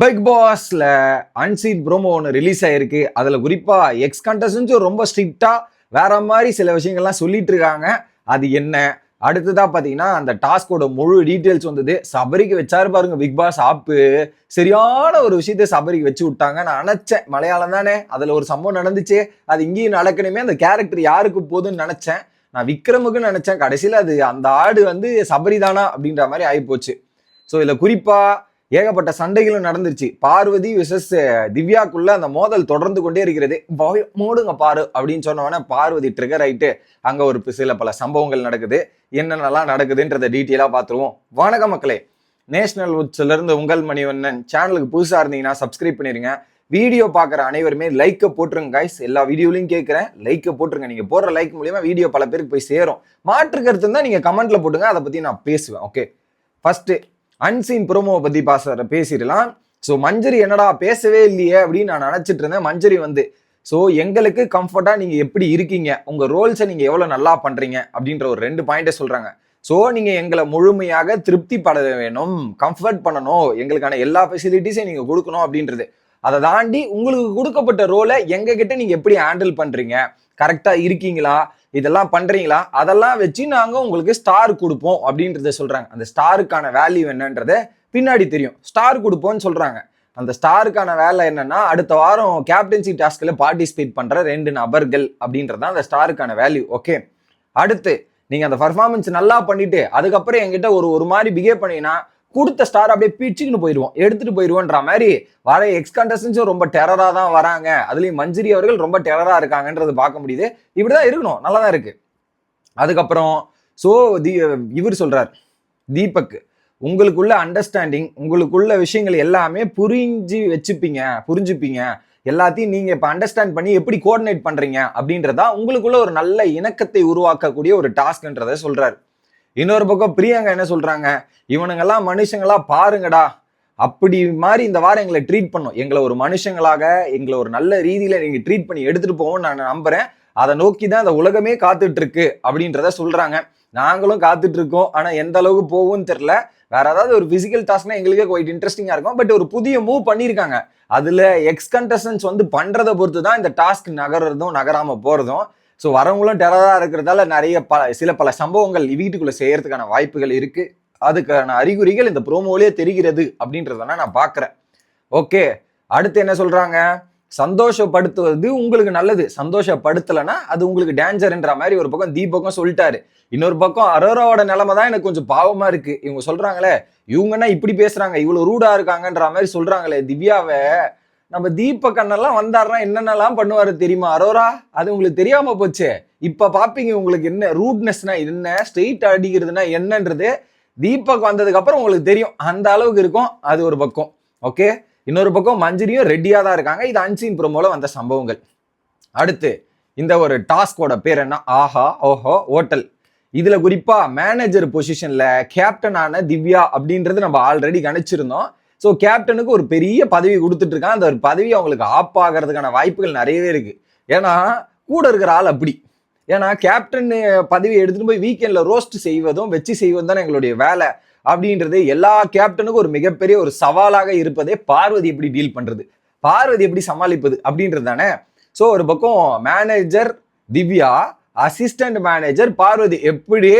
Big பாஸ்ல unseen promo ஒன்று release ஆயிருக்கு. அதுல குறிப்பா எக்ஸ் கண்டஸ்டன்ஸும் ரொம்ப ஸ்ட்ரிக்டா வேற மாதிரி சில விஷயங்கள்லாம் சொல்லிட்டு இருக்காங்க. அது என்ன? அடுத்ததாக பார்த்தீங்கன்னா அந்த டாஸ்கோட முழு டீட்டெயில்ஸ் வந்தது. சபரிக்கு வச்சாரு பாருங்க பிக் பாஸ் ஆப்பு சரியான ஒரு விஷயத்த சபரிக்கு வச்சு விட்டாங்க. நான் நினச்சேன் மலையாளம் தானே. அதில் ஒரு சம்பவம் நடந்துச்சு. அது இங்கேயும் நடக்கணுமே அந்த கேரக்டர் யாருக்கு போதுன்னு நினச்சேன். நான் விக்ரமுக்கு நினச்சேன். கடைசியில் அது அந்த ஆடு வந்து சபரி தானா அப்படின்ற மாதிரி ஆகிப்போச்சு ஸோ இதில் குறிப்பாக ஏகப்பட்ட சண்டைகளும் நடந்துருச்சு. பார்வதி விசஸ் திவ்யாக்குள்ள அந்த மோதல் தொடர்ந்து கொண்டே இருக்கிறது. மூடுங்க பாரு அப்படின்னு சொன்னவொடனே பார்வதி ட்ரிகர் ஆயிட்டு அங்க ஒரு சில பல சம்பவங்கள் நடக்குது. என்னென்னலாம் நடக்குதுன்றத டீட்டெயிலாக பார்த்துருவோம். வணக்க மக்களே. நேஷனல் உட்ஸ்ல இருந்து உங்கள் மணிவண்ணன். சேனலுக்கு புதுசா இருந்தீங்கன்னா சப்ஸ்கிரைப் பண்ணிருங்க. வீடியோ பார்க்குற அனைவருமே லைக்கை போட்டுருங்க கைஸ் எல்லா வீடியோலையும் கேட்குறேன். லைக்கை போட்டுருங்க. நீங்கள் போடுற லைக் மூலியமா வீடியோ பல பேருக்கு போய் சேரும். மாற்று கருத்து தான் நீங்கள் கமெண்ட்டில் போட்டுங்க. அதை பற்றி நான் பேசுவேன். ஓகே ஃபஸ்ட்டு அன்சீன் ப்ரோமோவை பற்றி பாச பேசிடலாம். ஸோ மஞ்சரி என்னடா பேசவே இல்லையே அப்படின்னு நான் நினச்சிட்டு இருந்தேன். மஞ்சரி வந்து ஸோ எங்களுக்கு கம்ஃபர்ட்டாக நீங்கள் எப்படி இருக்கீங்க? உங்கள் ரோல்ஸை நீங்கள் எவ்வளோ நல்லா பண்ணுறீங்க அப்படின்ற ஒரு ரெண்டு பாயிண்ட்டை சொல்கிறாங்க ஸோ நீங்கள் எங்களை முழுமையாக திருப்திப்பட வேணும். கம்ஃபர்ட் பண்ணணும். எங்களுக்கான எல்லா ஃபெசிலிட்டிஸையும் நீங்கள் கொடுக்கணும் அப்படின்றது. அதை தாண்டி உங்களுக்கு கொடுக்கப்பட்ட ரோலை எங்ககிட்ட நீங்கள் எப்படி ஹேண்டில் பண்ணுறீங்க கரெக்டாக இருக்கீங்களா? இதெல்லாம் பண்ணுறீங்களா அதெல்லாம் வச்சு நாங்கள் உங்களுக்கு ஸ்டார் கொடுப்போம் அப்படின்றத சொல்கிறாங்க அந்த ஸ்டாருக்கான வேல்யூ என்னன்றத பின்னாடி தெரியும். ஸ்டார் கொடுப்போம்னு சொல்கிறாங்க அந்த ஸ்டாருக்கான வேலை என்னன்னா அடுத்த வாரம் கேப்டன்சி டாஸ்கில் பார்ட்டிசிபேட் பண்ணுற ரெண்டு நபர்கள் அப்படின்றது தான் அந்த ஸ்டாருக்கான வேல்யூ ஓகே அடுத்து நீங்கள் அந்த பர்ஃபார்மன்ஸ் நல்லா பண்ணிட்டு அதுக்கப்புறம் என்கிட்ட ஒரு ஒரு மாதிரி பிஹேவ் பண்ணீங்கன்னா கொடுத்த ஸ்டார் அப்படியே பிச்சுக்குன்னு போயிடுவோம். எடுத்துட்டு போயிடுவோன்ற மாதிரி வர எக்ஸ் கண்டஸ்டன்ஸும் ரொம்ப டெரரா தான் வராங்க. அதுலயும் மஞ்சரி அவர்கள் ரொம்ப டெரரா இருக்காங்கன்றது பார்க்க முடியுது. இப்படிதான் இருக்கணும். நல்லா தான் இருக்கு. அதுக்கப்புறம் ஸோ தி இவர் சொல்றார் தீபக் உங்களுக்குள்ள அண்டர்ஸ்டாண்டிங் உங்களுக்குள்ள விஷயங்கள் எல்லாமே புரிஞ்சு வச்சுப்பீங்க புரிஞ்சுப்பீங்க. எல்லாத்தையும் நீங்க இப்ப அண்டர்ஸ்டாண்ட் பண்ணி எப்படி கோஆர்டினேட் பண்றீங்க அப்படின்றதா உங்களுக்குள்ள ஒரு நல்ல இணக்கத்தை உருவாக்கக்கூடிய ஒரு டாஸ்க்ன்றதை சொல்றாரு. இன்னொரு பக்கம் பிரியங்கா என்ன சொல்றாங்க? இவனுங்கெல்லாம் மனுஷங்களா பாருங்கடா. அப்படி மாதிரி இந்த வாரம் எங்களை ட்ரீட் பண்ணும். எங்களை ஒரு மனுஷங்களாக எங்களை ஒரு நல்ல ரீதியில நீங்க ட்ரீட் பண்ணி எடுத்துட்டு போவோம்னு நான் நம்புறேன். அதை நோக்கி தான் இந்த உலகமே காத்துட்டு இருக்கு அப்படின்றத சொல்றாங்க. நாங்களும் காத்துட்டு இருக்கோம். ஆனா எந்த அளவுக்கு போகும்னு தெரியல. வேற ஏதாவது ஒரு பிசிக்கல் டாஸ்க்னா எங்களுக்கே குவைட் இன்ட்ரெஸ்டிங்கா இருக்கும். பட் ஒரு புதிய மூவ் பண்ணியிருக்காங்க. அதுல எக்ஸ் கண்டஸ்டன்ஸ் வந்து பண்றதை பொறுத்து தான் இந்த டாஸ்க் நகர்றதும் நகராம போறதும். ஸோ வரவங்களும் டெரராக இருக்கிறதால நிறைய பல சில பல சம்பவங்கள் வீட்டுக்குள்ளே செய்யறதுக்கான வாய்ப்புகள் இருக்குது அதுக்கான அறிகுறிகள் இந்த ப்ரோமோலேயே தெரிகிறது அப்படின்றத நான் பார்க்குறேன் ஓகே அடுத்து என்ன சொல்கிறாங்க சந்தோஷப்படுத்துவது உங்களுக்கு நல்லது. சந்தோஷப்படுத்தலைன்னா அது உங்களுக்கு டேஞ்சர்ன்ற மாதிரி ஒரு பக்கம் தீபகம் சொல்லிட்டாரு. இன்னொரு பக்கம் அரோராவோட நிலைமை தான் எனக்கு கொஞ்சம் பாவமாக இருக்குது இவங்க சொல்கிறாங்களே இவங்கன்னா இப்படி பேசுகிறாங்க இவ்வளோ ரூடாக இருக்காங்கன்ற மாதிரி சொல்கிறாங்களே திவ்யாவை நம்ம தீபக் அண்ணெல்லாம் வந்தாருன்னா என்னென்னலாம் பண்ணுவார் தெரியுமா? அரோரா அது உங்களுக்கு தெரியாம போச்சு. இப்போ பார்ப்பீங்க உங்களுக்கு என்ன ரூட்னஸ்னா என்ன ஸ்ட்ரெயிட் அடிக்கிறதுனா என்னன்றது தீபக் வந்ததுக்கு அப்புறம் உங்களுக்கு தெரியும். அந்த அளவுக்கு இருக்கும் அது ஒரு பக்கம். ஓகே இன்னொரு பக்கம் மஞ்சரியும் ரெடியாக தான் இருக்காங்க. இது அன்சீன் ப்ரோமோல வந்த சம்பவங்கள். அடுத்து இந்த ஒரு டாஸ்கோட பேர் என்ன? ஆஹா ஓஹோ ஹோட்டல் இதுல குறிப்பா மேனேஜர் பொசிஷன்ல கேப்டனான திவ்யா அப்படின்றது நம்ம ஆல்ரெடி கணிச்சிருந்தோம். ஸோ கேப்டனுக்கு ஒரு பெரிய பதவி கொடுத்துட்டு இருக்கான் அந்த ஒரு பதவி அவங்களுக்கு ஆப் ஆகிறதுக்கான வாய்ப்புகள் நிறையவே இருக்கு. ஏன்னா கூட இருக்கிற ஆள் அப்படி. ஏன்னா கேப்டன் பதவி எடுத்துட்டு போய் வீக்கெண்ட்ல ரோஸ்ட் செய்வதும் வச்சு செய்வதும் தான் எங்களுடைய வேலை. அப்படின்றது எல்லா கேப்டனுக்கும் ஒரு மிகப்பெரிய ஒரு சவாலாக இருப்பதே பார்வதி எப்படி டீல் பண்றது? பார்வதி எப்படி சமாளிப்பது? அப்படின்றது தானே? ஸோ ஒரு பக்கம் manager Divya assistant manager Parvathi. எப்படி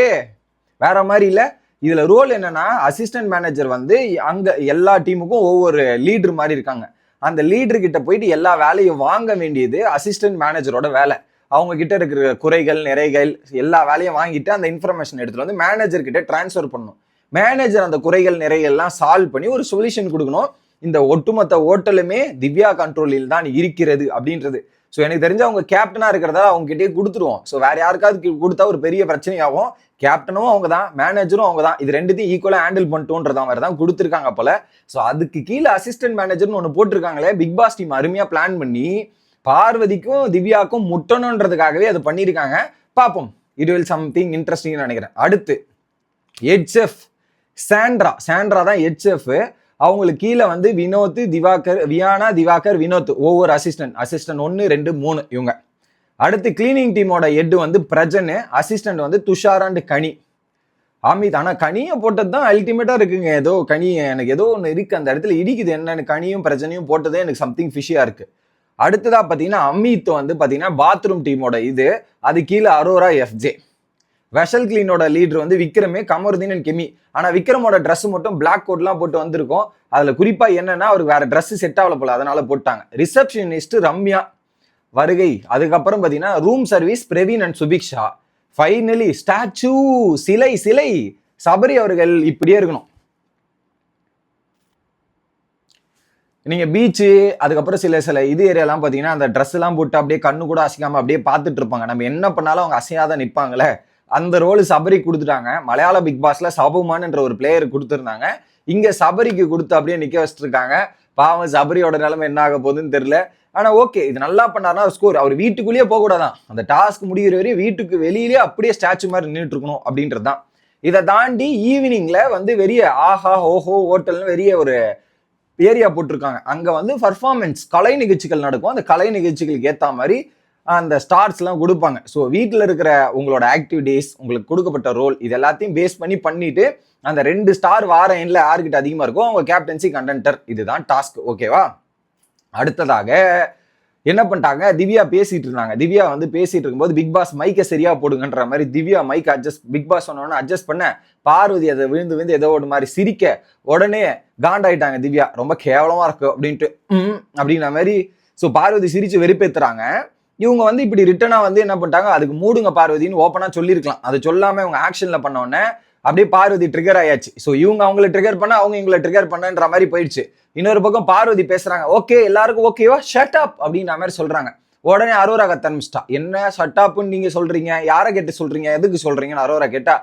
வேற மாதிரி இல்லை. இதுல ரோல் என்னன்னா அசிஸ்டன்ட் மேனேஜர் வந்து அங்க எல்லா டீமுக்கும் ஒவ்வொரு லீடர் மாதிரி இருக்காங்க. அந்த லீடர் கிட்ட போயிட்டு எல்லா வேலையும் வாங்க வேண்டியது அசிஸ்டன்ட் மேனேஜரோட வேலை. அவங்க கிட்ட இருக்கிற குறைகள் நிறைகள் எல்லா வேலையும் வாங்கிட்டு அந்த இன்ஃபர்மேஷன் எடுத்துட்டு வந்து மேனேஜர் கிட்ட டிரான்ஸ்ஃபர் பண்ணணும். மேனேஜர் அந்த குறைகள் நிறைகள்லாம் சால்வ் பண்ணி ஒரு சொல்யூஷன் கொடுக்கணும். இந்த ஒட்டுமொத்த ஓட்டலுமே திவ்யா கண்ட்ரோலில் தான் இருக்கிறது அப்படின்றது. ஸோ எனக்கு தெரிஞ்ச அவங்க கேப்டனா இருக்கிறதா அவங்க கிட்டே கொடுத்துருவோம். ஸோ வேற யாருக்காவது கொடுத்தா ஒரு பெரிய பிரச்சனையாகும். கேப்டனும் அவங்க தான் மேனேஜரும் அவங்க தான். இது ரெண்டுத்தையும் ஈக்குவலாக ஹேண்டில் பண்ணிட்டோன்றத மாதிரி தான் கொடுத்துருக்காங்க போல. ஸோ அதுக்கு கீழே அசிஸ்டன்ட் மேனேஜர்னு ஒன்று போட்டிருக்காங்களே பிக் பாஸ் டீம் அருமையாக பிளான் பண்ணி பார்வதிக்கும் திவ்யாக்கும் முட்டணுன்றதுக்காகவே அது பண்ணியிருக்காங்க. பார்ப்போம். இட் வில் சம்திங் இன்ட்ரெஸ்டிங்னு நினைக்கிறேன். அடுத்து ஹெச்எஃப் சாண்ட்ரா சாண்ட்ரா தான் ஹெச்எஃப் அவங்களுக்கு கீழே வந்து வினோத் திவாகர் வியானா திவாகர் வினோத் ஒவ்வொரு அசிஸ்டன்ட் அசிஸ்டன்ட் ஒன்று ரெண்டு மூணு இவங்க. அடுத்து கிளீனிங் டீமோட ஹெட் வந்து பிரஜன் அசிஸ்டன்ட் வந்து துஷார் அண்ட் கனி. அமித் ஆனால் கனியை போட்டது தான் அல்டிமேட்டாக இருக்குங்க. ஏதோ கனி எனக்கு ஏதோ ஒன்று இருக்குது அந்த இடத்துல இடிக்குது என்னென்னு கனியும் பிரச்சனையும் போட்டதே எனக்கு சம்திங் ஃபிஷியாக இருக்குது அடுத்ததாக பார்த்தீங்கன்னா அமித் வந்து பார்த்தீங்கன்னா பாத்ரூம் டீமோட இது. அது கீழே அரோரா எஃப்ஜே வெஷல் கிளீனோட லீடர் வந்து விக்ரமே கமருதீன் அண்ட் கெமி. ஆனால் விக்ரமோட ட்ரெஸ் மட்டும் பிளாக் கோட்லாம் போட்டு வந்திருக்கோம். அதில் குறிப்பாக என்னன்னா அவருக்கு வேற ட்ரெஸ்ஸு செட் ஆகல போல அதனால போட்டாங்க. ரிசப்ஷனிஸ்ட் ரம்யா வருகை. அதுக்கப்புறம் பார்த்தீங்கன்னா room service Praveen and Subiksha. Finally statue சிலை சிலை. சபரி அவர்கள் இப்படியே இருக்கணும். நீங்கள் பீச்சு அதுக்கப்புறம் சில சில இது ஏரியாலாம் பார்த்தீங்கன்னா அந்த ட்ரெஸ்லாம் போட்டு அப்படியே கண்ணு கூட அசைக்காமல் அப்படியே பார்த்துட்டு இருப்பாங்க. நம்ம என்ன பண்ணாலும் அவங்க அசையாத நிற்பாங்களே அந்த ரோல் சபரி கொடுத்துட்டாங்க. மலையாள பிக் பாஸ்ல சபுமான் என்ற ஒரு பிளேயர் கொடுத்துருந்தாங்க. இங்க சபரிக்கு கொடுத்து அப்படியே நிக்க வச்சிருக்காங்க. பாவம் சபரியோட நிலைமை என்ன ஆக போகுதுன்னு தெரியல. ஆனா ஓகே இது நல்லா பண்ணாருன்னா ஸ்கோர் அவர் வீட்டுக்குள்ளேயே போக கூடாதான். அந்த டாஸ்க் முடிகிற வரையும் வீட்டுக்கு வெளியிலேயே அப்படியே ஸ்டாச்சு மாதிரி நின்றுட்டு இருக்கணும் அப்படின்றது தான். இதை தாண்டி ஈவினிங்ல வந்து வெறிய ஆஹா ஓஹோ ஹோட்டல்னு வெறிய ஒரு ஏரியா போட்டிருக்காங்க. அங்க வந்து பர்ஃபார்மன்ஸ் கலை நிகழ்ச்சிகள் நடக்கும். அந்த கலை நிகழ்ச்சிகளுக்கு ஏற்ற மாதிரி அந்த ஸ்டார்ஸ்லாம் கொடுப்பாங்க. ஸோ வீட்டில் இருக்கிற உங்களோட ஆக்டிவிட்டீஸ் உங்களுக்கு கொடுக்கப்பட்ட ரோல் இது எல்லாத்தையும் பேஸ் பண்ணி பண்ணிட்டு அந்த ரெண்டு ஸ்டார் வார எண்ணில் யாருக்கிட்ட அதிகமாக இருக்கோ அவங்க கேப்டன்சி கண்டென்டர் இதுதான் டாஸ்க் ஓகேவா அடுத்ததாக என்ன பண்ணிட்டாங்க? திவ்யா பேசிட்டு இருந்தாங்க. திவ்யா வந்து பேசிட்டு இருக்கும்போது பிக் பாஸ் மைக்கை சரியா போடுங்கன்ற மாதிரி Divya mic adjust big boss சொன்னோன்னு அட்ஜஸ்ட் பண்ண பார்வதி அதை விழுந்து விழுந்து ஏதோ ஒரு மாதிரி சிரிக்க உடனே காண்டாயிட்டாங்க திவ்யா. ரொம்ப கேவலமா இருக்கு அப்படின்ட்டு அப்படிங்கிற அப்படின்ற மாதிரி ஸோ பார்வதி சிரிச்சு வெறுப்பேத்துறாங்க. இவங்க வந்து இப்படி ரிட்டனாக வந்து என்ன பண்ணிட்டாங்க? அதுக்கு மூடுங்க பார்வதின்னு ஓப்பனாக சொல்லியிருக்கலாம். அதை சொல்லாமல் இவங்க ஆக்ஷனில் பண்ண உடனே அப்படியே பார்வதி ட்ரிகர் ஆயாச்சு. ஸோ இவங்க அவங்கள ட்ரிகர் பண்ண அவங்க இவங்கள ட்ரிகர் பண்ணன்ற மாதிரி போயிடுச்சு. இன்னொரு பக்கம் பார்வதி பேசுறாங்க ஓகே எல்லாருக்கும் ஓகேவா ஷட் அப் அப்படின்ற மாதிரி சொல்றாங்க. உடனே அரோரா கத்தன்மிச்சிட்டா என்ன? ஷட் அப்னு நீங்க சொல்றீங்க? யாரை கேட்டு சொல்றீங்க? எதுக்கு சொல்றீங்கன்னு அரோரா கேட்டா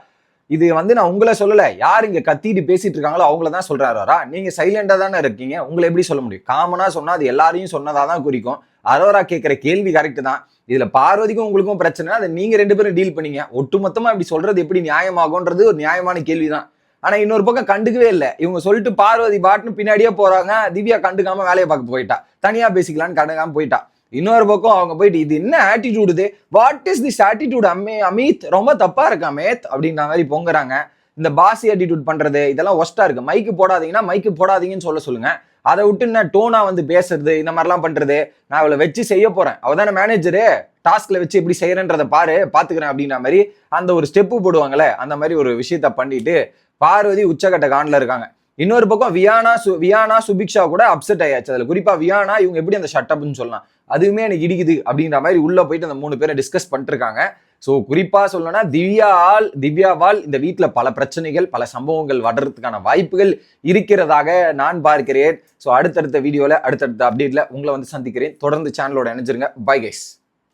இது வந்து நான் உங்களை சொல்லல. யார் இங்க கத்திட்டு பேசிட்டு இருக்காங்களோ அவங்கள தான் சொல்றாரு அரோரா. நீங்க சைலண்டா தானே இருக்கீங்க. உங்களை எப்படி சொல்ல முடியும்? காமனா சொன்னா அது எல்லாரையும் சொன்னதா தான் குறிக்கும். அரோரா கேட்குற கேள்வி கரெக்ட் தான். இதில் பார்வதிக்கும் உங்களுக்கும் பிரச்சனை அதை நீங்கள் ரெண்டு பேரும் டீல் பண்ணீங்க. ஒட்டுமொத்தமாக இப்படி சொல்கிறது எப்படி நியாயமாகும்ன்றது ஒரு நியாயமான கேள்விதான் ஆனால் இன்னொரு பக்கம் கண்டுக்கவே இல்லை. இவங்க சொல்லிட்டு பார்வதி பாட்டுன்னு பின்னாடியே போகிறாங்க திவ்யா கண்டுக்காமல் வேலையை பார்க்க போயிட்டா. தனியாக பேசிக்கலான்னு கண்டுக்காமல் போயிட்டா. இன்னொரு பக்கம் அவங்க போயிட்டு இது என்ன ஆட்டிடியூடு இது? வாட் இஸ் திஸ் ஆட்டிடியூட் அம்மே அமித் ரொம்ப தப்பாக இருக்கு அமித்? அப்படின்ற மாதிரி பொங்குறாங்க. இந்த பாசி ஆட்டிடியூட் பண்ணுறது இதெல்லாம் ஒஸ்ட்டாக இருக்குது மைக்கு போடாதீங்கன்னா மைக்கு போடாதீங்கன்னு சொல்ல சொல்லுங்கள் அதை விட்டு என்ன டோனா வந்து பேசுறது இந்த மாதிரிலாம் பண்றது நான் அவளை வச்சு செய்ய போறேன். அவ தானே மேனேஜரு டாஸ்க்ல வச்சு எப்படி செய்யறேன்றதை பாரு பாத்துக்கிறேன் அப்படின்ற மாதிரி அந்த ஒரு ஸ்டெப்பு போடுவாங்கல்ல அந்த மாதிரி ஒரு விஷயத்த பண்ணிட்டு பார்வதி உச்சகட்ட காண்டில் இருக்காங்க. இன்னொரு பக்கம் வியானா சு வியானா சுபிக்ஷா கூட அப்செட் ஆயாச்சு. அதில் குறிப்பாக வியானா இவங்க எப்படி அந்த ஷட்டப்னு சொல்லலாம். அதுவுமே எனக்கு இடிக்குது அப்படின்ற மாதிரி உள்ள போயிட்டு அந்த மூணு பேரை டிஸ்கஸ் பண்ணிட்டு இருக்காங்க ஸோ குறிப்பாக சொல்லணும்னா திவ்யாவால் திவ்யாவால் இந்த வீட்டில் பல பிரச்சனைகள் பல சம்பவங்கள் வர்றதுக்கான வாய்ப்புகள் இருக்கிறதாக நான் பார்க்கிறேன். ஸோ அடுத்தடுத்த வீடியோவில் அடுத்தடுத்த அப்டேட்டில் உங்களை வந்து சந்திக்கிறேன். தொடர்ந்து சேனலோட இணைஞ்சிருங்க. Bye guys